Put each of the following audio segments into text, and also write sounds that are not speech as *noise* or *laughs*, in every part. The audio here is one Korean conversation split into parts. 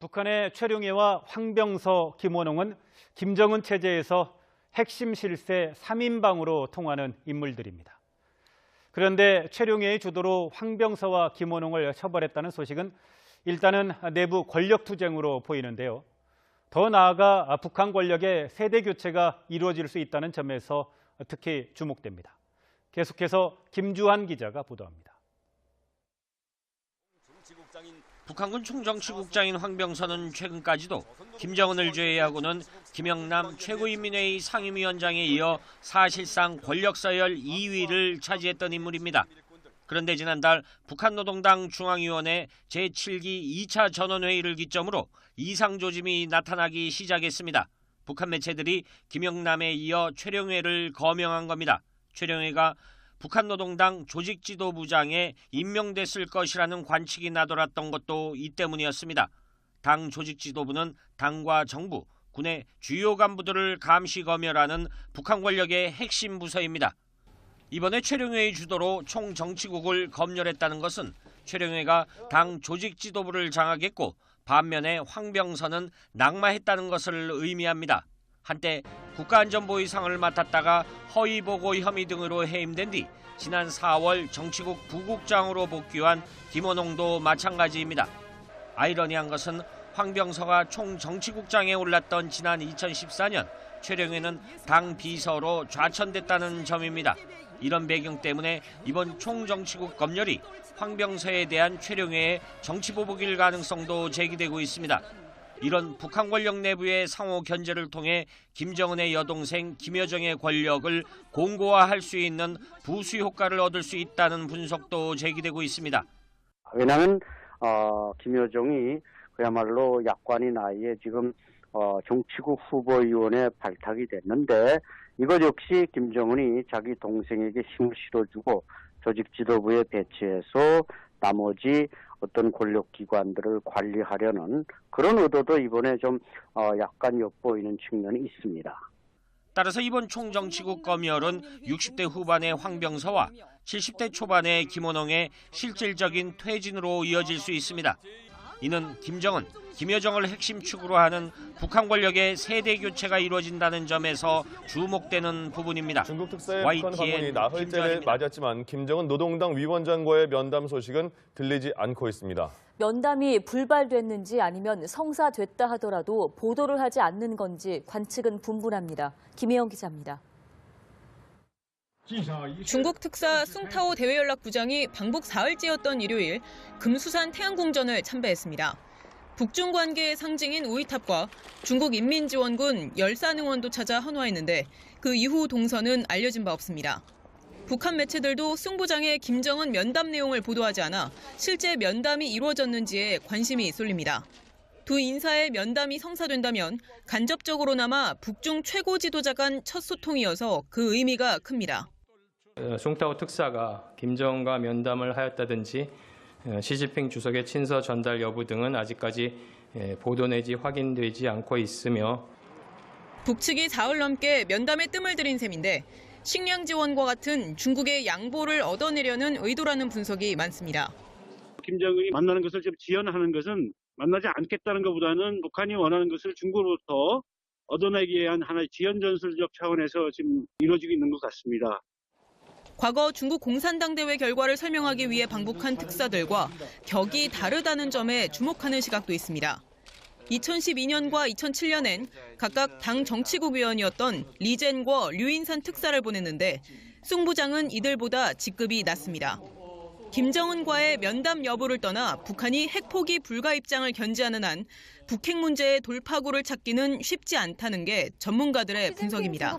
북한의 최룡해와 황병서, 김원홍은 김정은 체제에서 핵심 실세 3인방으로 통하는 인물들입니다. 그런데 최룡해의 주도로 황병서와 김원홍을 처벌했다는 소식은 일단은 내부 권력 투쟁으로 보이는데요. 더 나아가 북한 권력의 세대 교체가 이루어질 수 있다는 점에서 특히 주목됩니다. 계속해서 김주한 기자가 보도합니다. 북한군 총정치국장인 황병서는 최근까지도 김정은을 제외하고는 김영남 최고인민회의 상임위원장에 이어 사실상 권력서열 2위를 차지했던 인물입니다. 그런데 지난달 북한 노동당 중앙위원회 제7기 2차 전원회의를 기점으로 이상 조짐이 나타나기 시작했습니다. 북한 매체들이 김영남에 이어 최룡회를 거명한 겁니다. 최룡회가 북한 노동당 조직 지도부장에 임명됐을 것이라는 관측이 나돌았던 것도 이 때문이었습니다. 당 조직 지도부는 당과 정부, 군의 주요 간부들을 감시 검열하는 북한 권력의 핵심 부서입니다. 이번에 최룡회의 주도로 총 정치국을 검열했다는 것은 최룡회가 당 조직 지도부를 장악했고 반면에 황병선은 낙마했다는 것을 의미합니다. 한때 국가안전보위상을 맡았다가 허위보고 혐의 등으로 해임된 뒤 지난 4월 정치국 부국장으로 복귀한 김원홍도 마찬가지입니다. 아이러니한 것은 황병서가 총정치국장에 올랐던 지난 2014년 최령회는 당 비서로 좌천됐다는 점입니다. 이런 배경 때문에 이번 총정치국 검열이 황병서에 대한 최령회의 정치보복일 가능성도 제기되고 있습니다. 이런 북한 권력 내부의 상호 견제를 통해 김정은의 여동생 김여정의 권력을 공고화할 수 있는 부수 효과를 얻을 수 있다는 분석도 제기되고 있습니다. 왜냐하면 어, 김여정이 그야말로 약관인 아이에 지금 어, 정치국 후보위원회 발탁이 됐는데 이것 역시 김정은이 자기 동생에게 힘을 실어주고 조직 지도부에 배치해서 나머지 어떤 권력 기관들을 관리하려는 그런 의도도 이번에 좀 어, 약간 엿보이는 측면이 있습니다. 따라서 이번 총정치국 검열은 60대 후반의 황병서와 70대 초반의 김원홍의 실질적인 퇴진으로 이어질 수 있습니다. 이는 김정은, 김여정을 핵심 축으로 하는 북한 권력의 세대 교체가 이루어진다는 점에서 주목되는 부분입니다. 중국 특사의 YTN 북한 방문이 나흘째를. 맞았지만 김정은 노동당 위원장과의 면담 소식은 들리지 않고 있습니다. 면담이 불발됐는지 아니면 성사됐다 하더라도 보도를 하지 않는 건지 관측은 분분합니다. 김혜영 기자입니다. 중국 특사 숭타오 대외연락부장이 방북 사흘째였던 일요일 금수산 태양궁전을 참배했습니다. 북중 관계의 상징인 우이탑과 중국 인민지원군 열산응원도 찾아 헌화했는데 그 이후 동선은 알려진 바 없습니다. 북한 매체들도 승 부장의 김정은 면담 내용을 보도하지 않아 실제 면담이 이루어졌는지에 관심이 쏠립니다. 두 인사의 면담이 성사된다면 간접적으로나마 북중 최고 지도자 간 첫 소통이어서 그 의미가 큽니다. 어, 송타오 특사가 김정은과 면담을 하였다든지 어, 시진핑 주석의 친서 전달 여부 등은 아직까지 예, 보도 내지 확인되지 않고 있으며 북측이 사흘 넘게 면담에 뜸을 들인 셈인데 식량 지원과 같은 중국의 양보를 얻어내려는 의도라는 분석이 많습니다. 김정은이 만나는 것을 좀 지연하는 것은 만나지 않겠다는 것보다는 북한이 원하는 것을 중국으로부터 얻어내기 위한 하나의 지연 전술적 차원에서 지금 이루어지고 있는 것 같습니다. 과거 중국 공산당 대회 결과를 설명하기 위해 방북한 특사들과 격이 다르다는 점에 주목하는 시각도 있습니다. 2012년과 2007년엔 각각 당 정치국 위원이었던 리젠과 류인산 특사를 보냈는데 숭 부장은 이들보다 직급이 낮습니다. 김정은과의 면담 여부를 떠나 북한이 핵포기 불가 입장을 견지하는 한 북핵 문제의 돌파구를 찾기는 쉽지 않다는 게 전문가들의 분석입니다.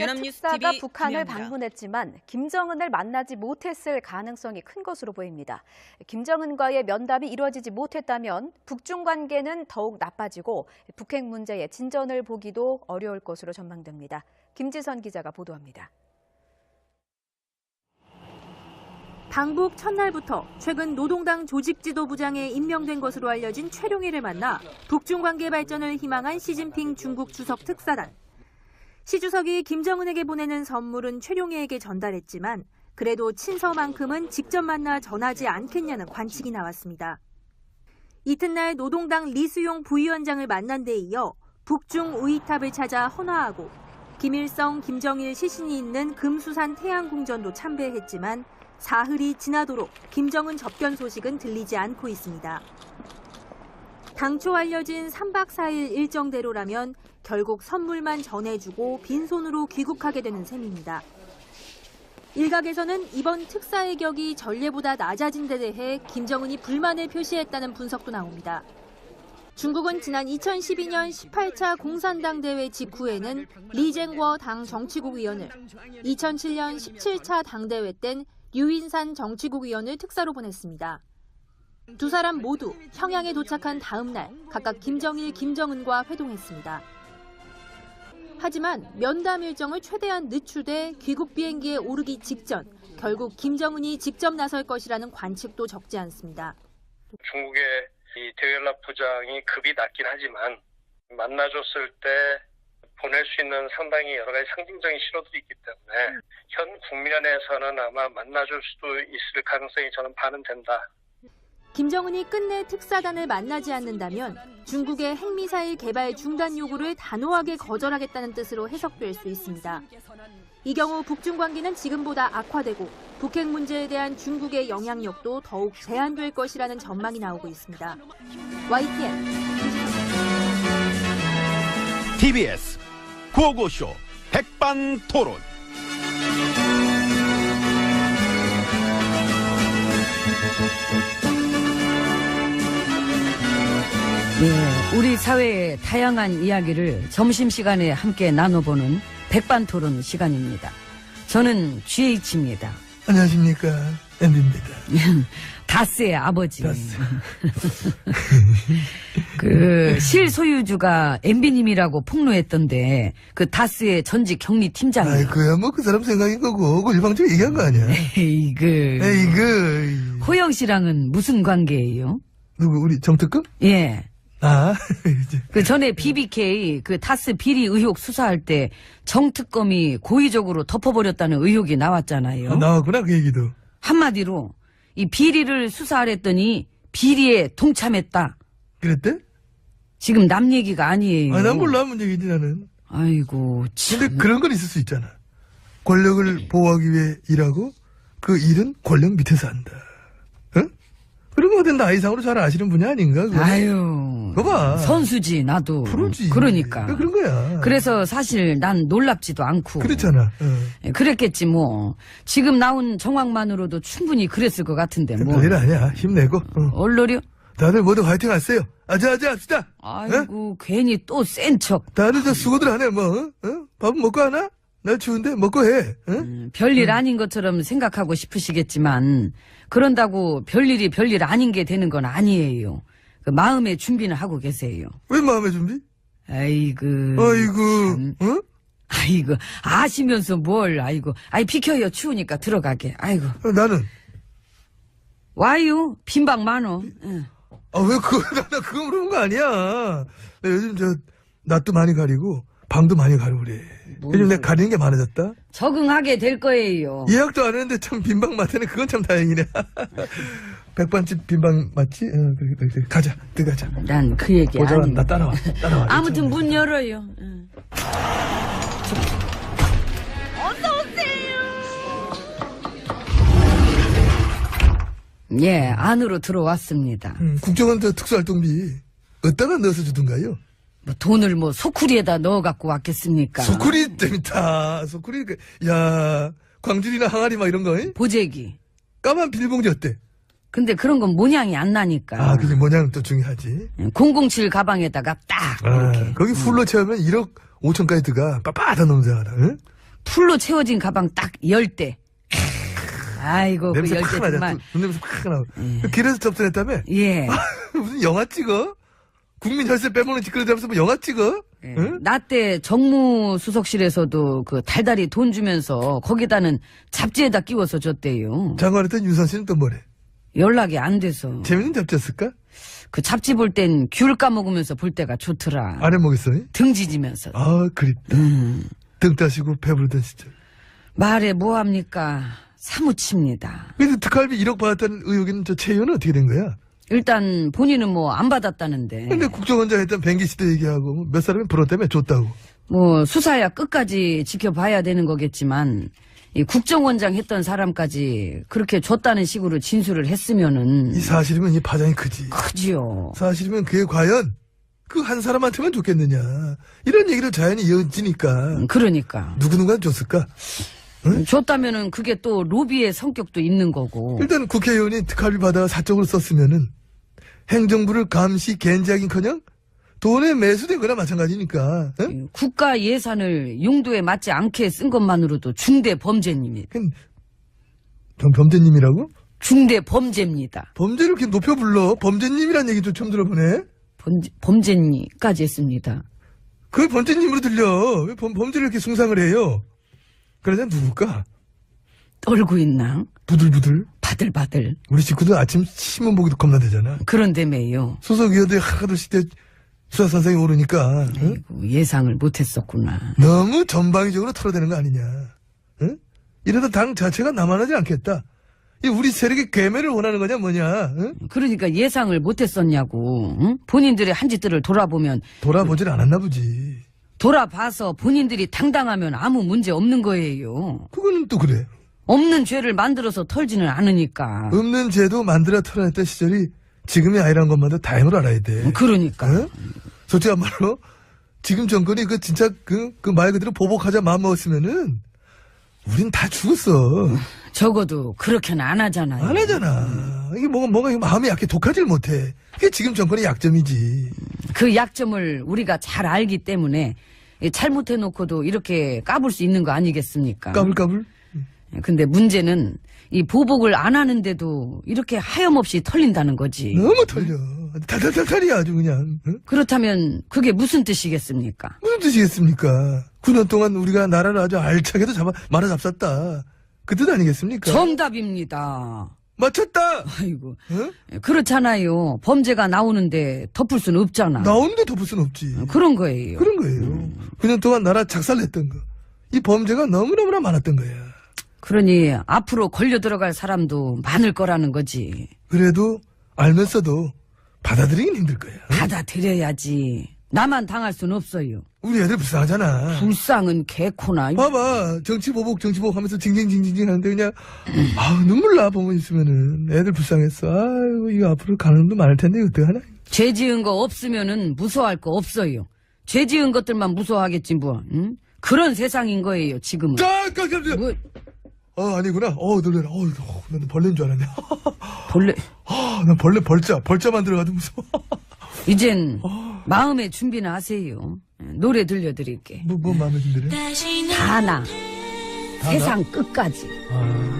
연합뉴스 TV 북한을 김혜영입니다. 방문했지만 김정은을 만나지 못했을 가능성이 큰 것으로 보입니다. 김정은과의 면담이 이루어지지 못했다면 북중 관계는 더욱 나빠지고 북핵 문제의 진전을 보기도 어려울 것으로 전망됩니다. 김지선 기자가 보도합니다. 방북 첫날부터 최근 노동당 조직 지도부장에 임명된 것으로 알려진 최룡희를 만나 북중 관계 발전을 희망한 시진핑 중국 주석 특사단. 시 주석이 김정은에게 보내는 선물은 최룡희에게 전달했지만 그래도 친서만큼은 직접 만나 전하지 않겠냐는 관측이 나왔습니다. 이튿날 노동당 리수용 부위원장을 만난 데 이어 북중 우이탑을 찾아 헌화하고 김일성, 김정일 시신이 있는 금수산 태양궁전도 참배했지만 사흘이 지나도록 김정은 접견 소식은 들리지 않고 있습니다. 당초 알려진 3박 4일 일정대로라면 결국 선물만 전해주고 빈손으로 귀국하게 되는 셈입니다. 일각에서는 이번 특사의 격이 전례보다 낮아진 데 대해 김정은이 불만을 표시했다는 분석도 나옵니다. 중국은 지난 2012년 18차 공산당 대회 직후에는 리쟁궈 당 정치국 위원을, 2007년 17차 당대회 땐 류인산 정치국 위원을 특사로 보냈습니다. 두 사람 모두 평양에 도착한 다음 날 각각 김정일, 김정은과 회동했습니다. 하지만 면담 일정을 최대한 늦추되 귀국 비행기에 오르기 직전 결국 김정은이 직접 나설 것이라는 관측도 적지 않습니다. 중국의 이 대외연락 부장이 급이 낮긴 하지만 만나줬을 때 보낼 수 있는 상당히 여러 가지 상징적인 신호들이 있기 때문에 현 국면에서는 아마 만나줄 수도 있을 가능성이 저는 반은 된다. 김정은이 끝내 특사단을 만나지 않는다면 중국의 핵미사일 개발 중단 요구를 단호하게 거절하겠다는 뜻으로 해석될 수 있습니다. 이 경우 북중 관계는 지금보다 악화되고 북핵 문제에 대한 중국의 영향력도 더욱 제한될 것이라는 전망이 나오고 있습니다. YTN TBS 구호고쇼 백반토론. 네, 우리 사회의 다양한 이야기를 점심시간에 함께 나눠보는 백반토론 시간입니다. 저는 GH입니다. 안녕하십니까. 엠비입니다. *laughs* 다스의 아버지. *laughs* 그, 실소유주가 MB님이라고 폭로했던데, 그 다스의 전직 경리 팀장이. 아이, 그야 뭐 그 사람 생각인 거고, 그 일방적으로 얘기한 거 아니야. 에이 그. 에이 그. 호영 씨랑은 무슨 관계예요? 누구, 우리 정특급? 예. 아, *laughs* 그 전에 BBK 그 다스 비리 의혹 수사할 때 정특검이 고의적으로 덮어버렸다는 의혹이 나왔잖아요. 아, 나왔구나, 그 얘기도. 한마디로 이 비리를 수사하랬더니 비리에 동참했다. 그랬대? 지금 남 얘기가 아니에요. 아, 난 몰라, 뭔 얘기인지 나는. 아이고, 참. 근데 그런 건 있을 수 있잖아. 권력을 보호하기 위해 일하고, 그 일은 권력 밑에서 한다. 응? 그런 거는 나이 상으로 잘 아시는 분이 아닌가? 그거? 아유. 그거 봐. 선수지, 나도. 프로지. 그러니까. 그런 거야. 그래서 사실 난 놀랍지도 않고. 그렇잖아. 어. 예, 그랬겠지, 뭐. 지금 나온 정황만으로도 충분히 그랬을 것 같은데, 뭐. 별일 아니야. 힘내고. 어. 얼러려? 다들 모두 화이팅 하세요. 아자아자 합시다. 아이고, 괜히 또 센 척. 다들 저 수고들 하네, 뭐. 어? 밥은 먹고 하나? 날 추운데 먹고 해. 어? 음, 별일 아닌 것처럼 생각하고 싶으시겠지만, 그런다고 별일이 별일 아닌 게 되는 건 아니에요. 그 마음의 준비는 하고 계세요. 왜 마음의 준비? 아이고. 아이고, 어? 아이고, 아시면서 뭘, 아이고. 아이, 비켜요. 추우니까 들어가게. 아이고. 어, 나는. 와요. 빈방 많어. 응. 아, 왜 그거, 나, *laughs* 나 그거 물어본 거 아니야. 나 요즘 저, 낯도 많이 가리고, 방도 많이 가리고 그래. 요즘 내가 가리는 게 많아졌다? 적응하게 될 거예요. 예약도 안 했는데 참 빈방 맞다네. 그건 참 다행이네. *laughs* 백반집 빈방 맞지? 어, 그래, 그래, 그래. 가자. 들어가자. 난 그 얘기 보자, 아니. 나 따라와. 따라와. 아무튼 문 열어요. 응. 예, 안으로 들어왔습니다. 음, 국정원 저 특수활동비, 어디다가 넣어서 주던가요? 뭐 돈을 뭐 소쿠리에다 넣어 갖고 왔겠습니까? 소쿠리 재밌다. 소쿠리, 그, 야 광주리나 항아리 막 이런 거, 잉? 보재기. 까만 비닐봉지 어때? 근데 그런 건 모양이 안 나니까. 아, 그게 모양은 또 중요하지. 007 가방에다가 딱 아, 이렇게 거기 풀로 채우면 1억 5천까지 들어가. 빳빳한 놈자라, 응? 풀로 채워진 가방 딱열 때. 아이고 그 냄새 때 나자. 정말. 돈 냄새 팍 나고. 그 길에서 접선했다며? 예. *laughs* 무슨 영화 찍어? 국민 혈세 빼먹는 짓거리 잡면서 뭐 영화 찍어? 예. 응? 나 때 정무수석실에서도 그 달달이 돈 주면서 거기다는 잡지에다 끼워서 줬대요. 장관했던 윤선 씨는 또 뭐래? 연락이 안 돼서. 재밌는 잡지였을까? 그 잡지 볼 땐 귤 까먹으면서 볼 때가 좋더라. 안 해먹겠어? 잉? 등 지지면서. 아, 그립다. 음. 등 따시고 배부르던 시절. 말해 뭐합니까? 사무칩니다. 근데 특활비 1억 받았다는 의혹에는 저 채용은 어떻게 된 거야? 일단 본인은 뭐 안 받았다는데. 근데 국정원장 했던 뱅기 씨도 얘기하고 몇 사람이 불어 때문에 줬다고. 뭐 수사야 끝까지 지켜봐야 되는 거겠지만 이 국정원장 했던 사람까지 그렇게 줬다는 식으로 진술을 했으면은 이 사실이면 이 파장이 크지. 크지요. 사실이면 그게 과연 그 한 사람한테만 줬겠느냐. 이런 얘기를 자연히 이어지니까. 그러니까 누구누가 줬을까? 줬다면은 그게 또 로비의 성격도 있는 거고. 일단 국회의원이 특활비 받아 사적으로 썼으면은 행정부를 감시 겐지하긴커녕 돈에 매수된 거나 마찬가지니까. 응? 국가 예산을 용도에 맞지 않게 쓴 것만으로도 중대 범죄입니다. 범, 범죄님이라고? 중대 범죄입니다. 범죄를 이렇게 높여 불러. 범죄님이란 얘기도 처음 들어보네. 범죄, 범죄니까지 했습니다. 그 범죄님으로 들려. 왜 범, 범죄를 이렇게 숭상을 해요? 그러자 누굴까? 떨고 있나? 부들부들. 바들바들. 우리 식구들 아침 신문 보기도 겁나 되잖아. 그런데매요. 소속위원들 하나둘씩 때 수사 선생이 오르니까 응? 예상을 못했었구나. 너무 전방위적으로 털어대는 거 아니냐. 응? 이러다 당 자체가 남아나지 않겠다. 이 우리 세력의 괴멸을 원하는 거냐 뭐냐. 응? 그러니까 예상을 못했었냐고. 응? 본인들의 한 짓들을 돌아보면 돌아보질 않았나 보지. 돌아봐서 본인들이 당당하면 아무 문제 없는 거예요. 그거는 또 그래. 없는 죄를 만들어서 털지는 않으니까. 없는 죄도 만들어 털어냈던 시절이 지금이 아니란 것만도 다행으로 알아야 돼. 그러니까. 응? 솔직한 말로 지금 정권이 그 진짜 그그말 그대로 보복하자 마음 먹었으면은 우린 다 죽었어. 적어도 그렇게는 안 하잖아요. 안 하잖아. 이게 뭐가 이게 마음이 약해 독하질 못해. 그게 지금 정권의 약점이지. 그 약점을 우리가 잘 알기 때문에 이 잘못해놓고도 이렇게 까불 수 있는 거 아니겠습니까? 까불까불. 근데 문제는 이 보복을 안 하는데도 이렇게 하염없이 털린다는 거지. 너무 털려. 탈탈탈탈이야 아주 그냥. 응? 그렇다면 그게 무슨 뜻이겠습니까? 무슨 뜻이겠습니까? 9년 동안 우리가 나라를 아주 알차게도 잡아 말아 잡쌌다. 그 뜻 아니겠습니까? 정답입니다. 맞췄다. 아이고. 그렇잖아요. 범죄가 나오는데 덮을 수는 없잖아. 나오는데 덮을 수는 없지. 그런 거예요. 그런 거예요. 9년 동안 나라 작살냈던 거. 이 범죄가 너무너무나 많았던 거야. 그러니 앞으로 걸려 들어갈 사람도 많을 거라는 거지. 그래도 알면서도 받아들이긴 힘들 거야. 받아들여야지. 나만 당할 수는 없어요. 우리 애들 불쌍하잖아. 불쌍은 개코나. 봐봐. 정치 보복, 정치 보복 하면서 징징징징징 하는데 그냥, 아 눈물 나, 보면 있으면은. 애들 불쌍했어. 아이고, 이거 앞으로 가는 놈도 많을 텐데, 어떡하나? 죄 지은 거 없으면은 무서워할 거 없어요. 죄 지은 것들만 무서워하겠지 뭐. 응? 그런 세상인 거예요, 지금은. 아, 깜짝이야. 뭐, 어, 아니구나. 어, 놀래라. 어, 어, 난 벌레인 줄 알았네. *laughs* 벌레. 아, 난 벌레, 벌자. 벌자 만 들어가도 무서워. *laughs* 이젠 마음의 준비나 하세요. 노래 들려드릴게. 뭐, 뭐 마음에 든대래? 다나. 세상 끝까지.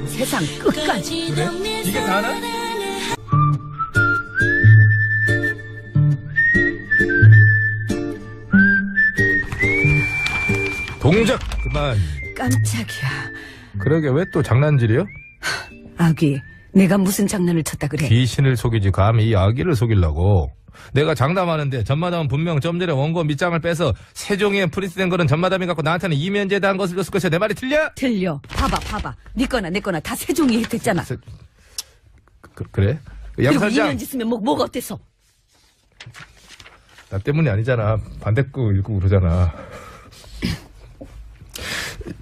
세상 끝까지. 그래? 이게 다나? 동작 그만. 깜짝이야. 그러게 왜 또 장난질이요? 아기, 내가 무슨 장난을 쳤다 그래? 귀신을 속이지 감히 이 아기를 속이려고. 내가 장담하는데 전마담은 분명 좀 전에 원고 밑장을 빼서 세종이에 프린트된 거는 전마담이 갖고 나한테는 이면제에 대한 것을 줬을 것이야. 내 말이 틀려? 틀려. 봐봐, 봐봐. 네 거나 내 거나 다 세종이 혜택잖아. 그, 그래? 그리고 양선장 이면 짓으면 뭐, 뭐가 어때서? 나 때문이 아니잖아. 반대고 읽고 그러잖아.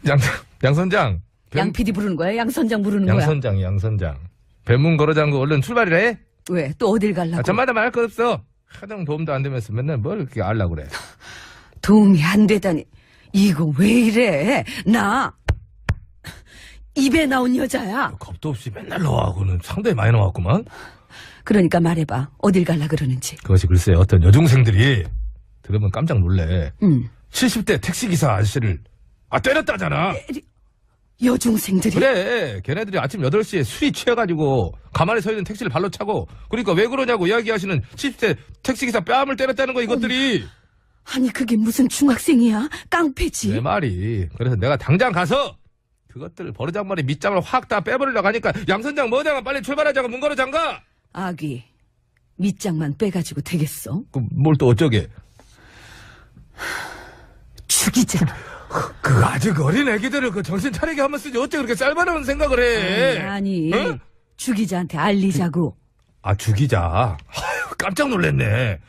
양 양선장. 양 PD 부르는 거야? 양 선장 부르는 거야? 양선장 양선장. 배문 걸어장고 얼른 출발이래. 왜? 또 어딜 가려고? 아, 전마담 할거 없어. 하등 도움도 안 되면서 맨날 뭘 그렇게 알라고 그래. *laughs* 도움이 안 되다니. 이거 왜 이래? 나 입에 나온 여자야. 겁도 없이 맨날 나와하고는 상당히 많이 나왔구만. 그러니까 말해봐. 어딜 갈라 그러는지. 그것이 글쎄 어떤 여중생들이 들으면 깜짝 놀래. 응. 70대 택시기사 아저씨를 아 때렸다잖아. 여중생들이? 그래. 걔네들이 아침 8시에 술이 취해가지고 가만히 서 있는 택시를 발로 차고 그러니까 왜 그러냐고 이야기하시는 70대 택시기사 뺨을 때렸다는 거 이것들이. 아니 그게 무슨 중학생이야? 깡패지. 내 말이. 그래서 내가 당장 가서 그것들 버르장머리 밑장을 확 다 빼버리려고 하니까 양선장 뭐냐가 빨리 출발하자고 문 걸어 잠가. 아기 밑장만 빼가지고 되겠어? 뭘또 어쩌게. 죽이자. 그 아직 어린 애기들을 그 정신 차리게 하면 쓰지 어째 그렇게 쌀바라는 생각을 해. 아니, 아니 어? 죽이자한테 알리자고. 아, 주기자. 아유, 깜짝 놀랐네.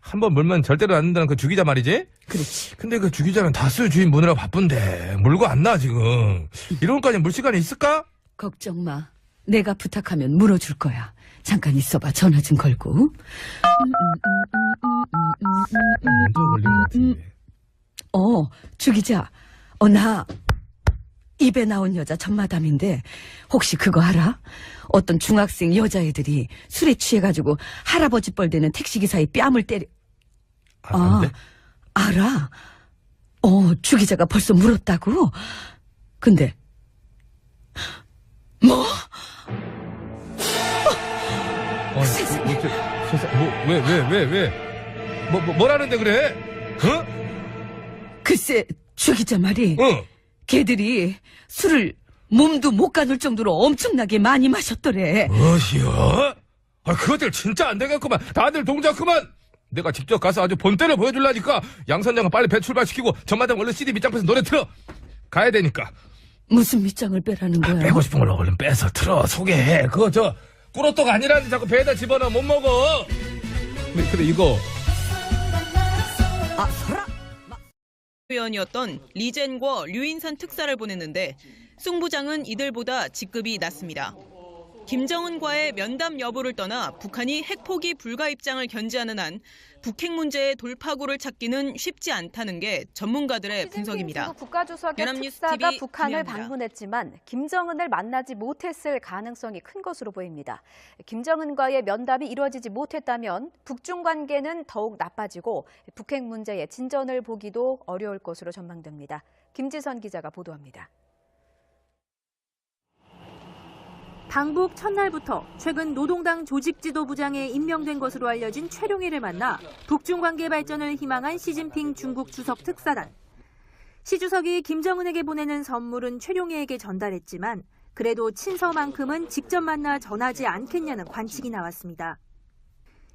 한 번 물면 절대로 안 된다는 그 주기자 말이지? 그렇지. 근데 그 주기자는 다수 주인 무느라 바쁜데 물고 안 나 지금. 이런 것까지 물 시간이 있을까? 걱정 마. 내가 부탁하면 물어줄 거야. 잠깐 있어봐. 전화 좀 걸고. 걸린 것 같은데. 어, 주기자. 어, 나 입에 나온 여자 전마담인데 혹시 그거 알아? 어떤 중학생 여자애들이 술에 취해가지고 할아버지 뻘되는 택시기사의 뺨을 때려. 아, 안 돼? 알아. 어, 주기자가 벌써 물었다고? 근데 뭐? 어, 세상에. 뭐, 저, 세상, 뭐, 왜, 왜, 왜, 왜? 뭐, 뭐, 뭐라는데 그래? 어? 글쎄, 주기자 말이 어. 걔들이 술을 몸도 못 가눌 정도로 엄청나게 많이 마셨더래. 뭐시여? 아, 그것들 진짜 안 되겠구만. 다들 동작 그만! 내가 직접 가서 아주 본때를 보여줄라니까. 양 선장은 빨리 배 출발시키고 전마담 얼른 CD 밑장 빼서 노래 틀어. 가야 되니까. 무슨 밑장을 빼라는 거야? 빼고 싶은 걸로 얼른 빼서 틀어. 소개해. 그거 저, 꾸러떡 아니라는데 자꾸 배에다 집어넣어 못 먹어. 근데, 근데 이거. 아, 설아! 의원이었던 리젠과 류인산 특사를 보냈는데 송 부장은 이들보다 직급이 낮습니다. 김정은과의 면담 여부를 떠나 북한이 핵포기 불가 입장을 견지하는 한 북핵 문제의 돌파구를 찾기는 쉽지 않다는 게 전문가들의 분석입니다. 국가주석의 연합뉴스 특사가 북한을. 방문했지만 김정은을 만나지 못했을 가능성이 큰 것으로 보입니다. 김정은과의 면담이 이루어지지 못했다면 북중 관계는 더욱 나빠지고 북핵 문제의 진전을 보기도 어려울 것으로 전망됩니다. 김지선 기자가 보도합니다. 방북 첫날부터 최근 노동당 조직 지도부장에 임명된 것으로 알려진 최룡해를 만나 북중 관계 발전을 희망한 시진핑 중국 주석 특사단. 시 주석이 김정은에게 보내는 선물은 최룡해에게 전달했지만 그래도 친서만큼은 직접 만나 전하지 않겠냐는 관측이 나왔습니다.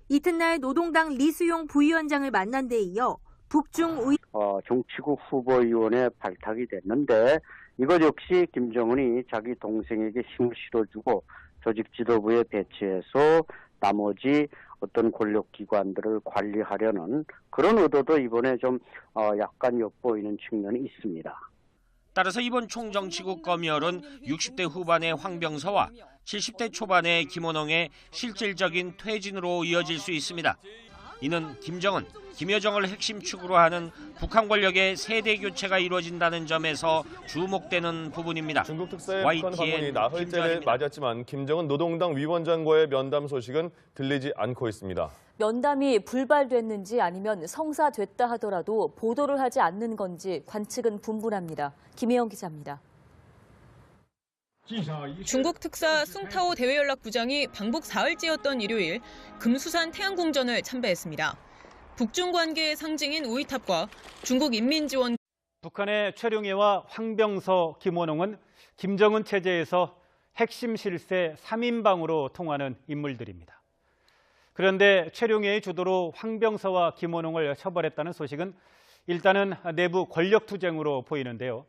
이튿날 노동당 리수용 부위원장을 만난 데 이어 북중 의 어, 정치국 후보위원회 발탁이 됐는데 이것 역시 김정은이 자기 동생에게 힘을 실어주고 조직 지도부에 배치해서 나머지 어떤 권력 기관들을 관리하려는 그런 의도도 이번에 좀 어, 약간 엿보이는 측면이 있습니다. 따라서 이번 총정치국 검열은 60대 후반의 황병서와 70대 초반의 김원홍의 실질적인 퇴진으로 이어질 수 있습니다. 이는 김정은, 김여정을 핵심 축으로 하는 북한 권력의 세대 교체가 이루어진다는 점에서 주목되는 부분입니다. 중국 특사의 YTN 북한 방문이 나흘째를. 맞았지만 김정은 노동당 위원장과의 면담 소식은 들리지 않고 있습니다. 면담이 불발됐는지 아니면 성사됐다 하더라도 보도를 하지 않는 건지 관측은 분분합니다. 김혜영 기자입니다. 중국 특사 숭타오 대외연락부장이 방북 사흘째였던 일요일 금수산 태양궁전을 참배했습니다. 북중 관계의 상징인 우이탑과 중국 인민지원 북한의 최룡해와 황병서, 김원홍은 김정은 체제에서 핵심 실세 3인방으로 통하는 인물들입니다. 그런데 최룡해의 주도로 황병서와 김원홍을 처벌했다는 소식은 일단은 내부 권력 투쟁으로 보이는데요.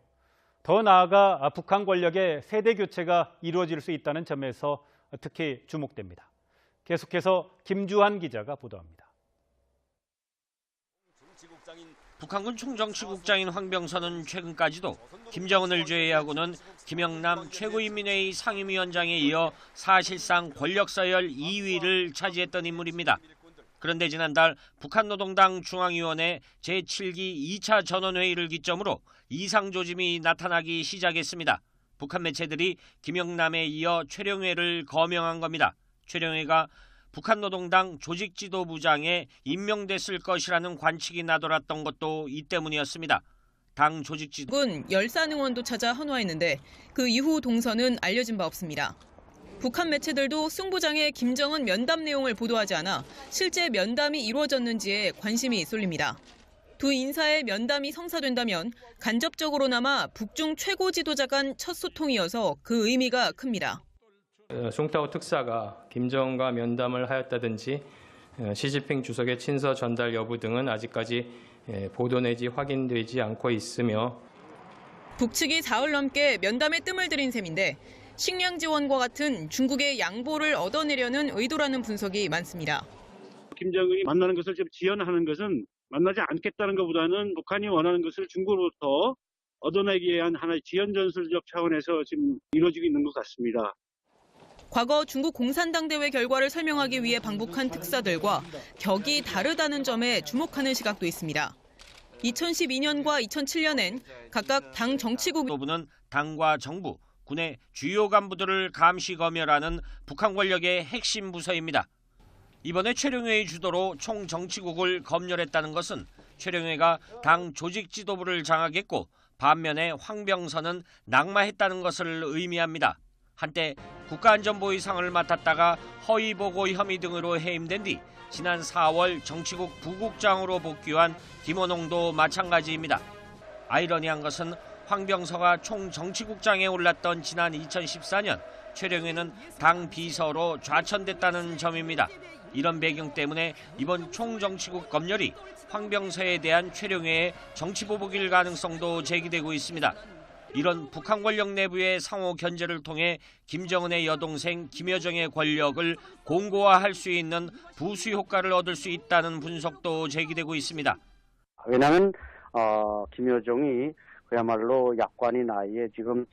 더 나아가 북한 권력의 세대 교체가 이루어질 수 있다는 점에서 특히 주목됩니다. 계속해서 김주한 기자가 보도합니다. 북한군 총정치국장인 황병서는 최근까지도 김정은을 제외하고는 김영남 최고인민회의 상임위원장에 이어 사실상 권력 서열 2위를 차지했던 인물입니다. 그런데 지난달 북한 노동당 중앙위원회 제7기 2차 전원회의를 기점으로 이상 조짐이 나타나기 시작했습니다. 북한 매체들이 김영남에 이어 최룡해를 거명한 겁니다. 최룡해가 북한 노동당 조직 지도부장에 임명됐을 것이라는 관측이 나돌았던 것도 이 때문이었습니다. 당 조직 지도 군 열산 의원도 찾아 헌화했는데 그 이후 동선은 알려진 바 없습니다. 북한 매체들도 승 부장의 김정은 면담 내용을 보도하지 않아 실제 면담이 이루어졌는지에 관심이 쏠립니다. 두 인사의 면담이 성사된다면 간접적으로나마 북중 최고 지도자 간 첫 소통이어서 그 의미가 큽니다. 어, 숭타오 특사가 김정은과 면담을 하였다든지 어, 시진핑 주석의 친서 전달 여부 등은 아직까지 예, 보도 내지 확인되지 않고 있으며 북측이 사흘 넘게 면담에 뜸을 들인 셈인데 식량 지원과 같은 중국의 양보를 얻어내려는 의도라는 분석이 많습니다. 김정은이 만나는 것을 좀 지연하는 것은 만나지 않겠다는 것보다는 북한이 원하는 것을 중국으로부터 얻어내기 위한 하나의 지연 전술적 차원에서 지금 이루어지고 있는 것 같습니다. 과거 중국 공산당 대회 결과를 설명하기 위해 방북한 특사들과 격이 다르다는 점에 주목하는 시각도 있습니다. 2012년과 2007년엔 각각 당 정치국 부는 당과 정부, 군의 주요 간부들을 감시 검열하는 북한 권력의 핵심 부서입니다. 이번에 최룡회의 주도로 총 정치국을 검열했다는 것은 최룡회가 당 조직 지도부를 장악했고 반면에 황병선은 낙마했다는 것을 의미합니다. 한때 국가안전보위상을 맡았다가 허위보고 혐의 등으로 해임된 뒤 지난 4월 정치국 부국장으로 복귀한 김원홍도 마찬가지입니다. 아이러니한 것은 황병서가 총 정치국장에 올랐던 지난 2014년 최령회는 당 비서로 좌천됐다는 점입니다. 이런 배경 때문에 이번 총정치국 검열이 황병서에 대한 최령회의 정치보복일 가능성도 제기되고 있습니다. 이런 북한 권력 내부의 상호 견제를 통해 김정은의 여동생 김여정의 권력을 공고화할 수 있는 부수 효과를 얻을 수 있다는 분석도 제기되고 있습니다. 왜냐하면 어, 김여정이 그야말로 약관인 아이에 지금